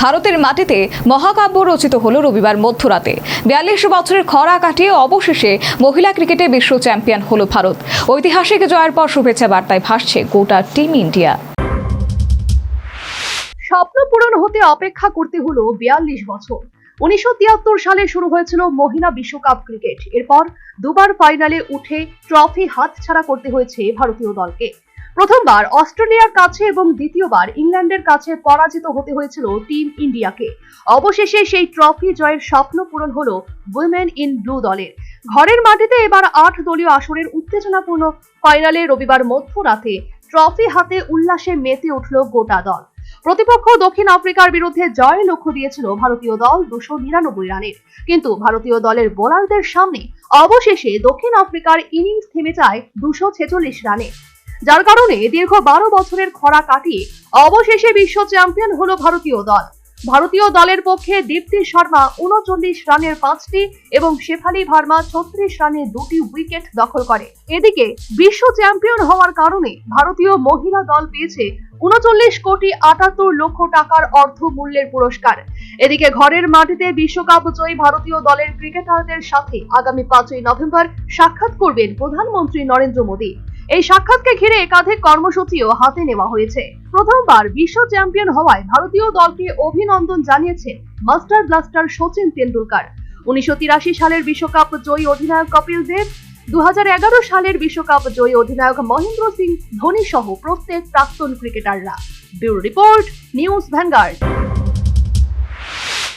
ভারতের মাটিতে মহাকাব্য রচিত হল রবিবার মধ্যরাতে। বিয়াল্লিশ বছরের খরা কাটিয়ে অবশেষে মহিলা ক্রিকেটে বিশ্ব চ্যাম্পিয়ন হল ভারত। ঐতিহাসিক জয়ের পর শুভেচ্ছা বার্তায় ভাসছে গোটা টিম ইন্ডিয়া। স্বপ্ন পূরণ হতে অপেক্ষা করতে হলো বিয়াল্লিশ বছর। উনিশশো তিয়াত্তর সালে শুরু হয়েছিল মহিলা বিশ্বকাপ ক্রিকেট। এরপর দুবার ফাইনালে উঠে ট্রফি হাতছাড়া করতে হয়েছে ভারতীয় দলকে। প্রথমবার অস্ট্রেলিয়ার কাছে এবং দ্বিতীয়বার ইংল্যান্ডের কাছে পরাজিত হতে হয়েছিল টিম ইন্ডিয়াকে। অবশেষে সেই ট্রফি জয়ের স্বপ্ন পূরণ হলো উইমেন ইন ব্লু দলের। ঘরের মাটিতে এবার আট দলীয় আসরের উত্তেজনাপূর্ণ ফাইনালে রবিবার মধ্যরাতে ট্রফি হাতে উল্লাসে মেতে উঠল গোটা দল। প্রতিপক্ষ দক্ষিণ আফ্রিকার বিরুদ্ধে জয়ের লক্ষ্য দিয়েছিল ভারতীয় দল দুশো নিরানব্বই রানের। কিন্তু ভারতীয় দলের বোলারদের সামনে অবশেষে দক্ষিণ আফ্রিকার ইনিংস থেমে যায় দুশো ছেচল্লিশ রানে। যার কারণে দীর্ঘ বারো বছরের খরা কাটিয়ে অবশেষে বিশ্ব চ্যাম্পিয়ন হলো ভারতীয় দল। ভারতীয় দলের পক্ষে দীপ্তি শর্মা উনচল্লিশ রানের পাঁচটি এবং শেফালি ভার্মা ছত্রিশ রানে দুটি উইকেট দখল করে। এদিকে বিশ্ব চ্যাম্পিয়ন হওয়ার কারণে ভারতীয় মহিলা দল পেয়েছে উনচল্লিশ কোটি আটাত্তর লক্ষ টাকার অর্থ মূল্যের পুরস্কার। এদিকে ঘরের মাটিতে বিশ্বকাপ জয়ী ভারতীয় দলের ক্রিকেটারদের সাথে আগামী পাঁচই নভেম্বর সাক্ষাৎ করবেন প্রধানমন্ত্রী নরেন্দ্র মোদী। এই সাক্ষাৎকে ঘিরে একাধিক কর্মসূচিও হাতে নেওয়া হয়েছে। প্রথমবার বিশ্ব চ্যাম্পিয়ন হওয়ায় ভারতীয় দলকে অভিনন্দন জানিয়েছেন মাস্টার ব্লাস্টার সচিন তেন্ডুলকার। উনিশশো তিরাশি সালের বিশ্বকাপ জয়ী অধিনায়ক কপিল দেব দু হাজার এগারো সালের বিশ্বকাপ জয়ী অধিনায়ক মহেন্দ্র সিং ধোনি সহ প্রত্যেক প্রাক্তন ক্রিকেটাররা। Bureau report, News Vanguard.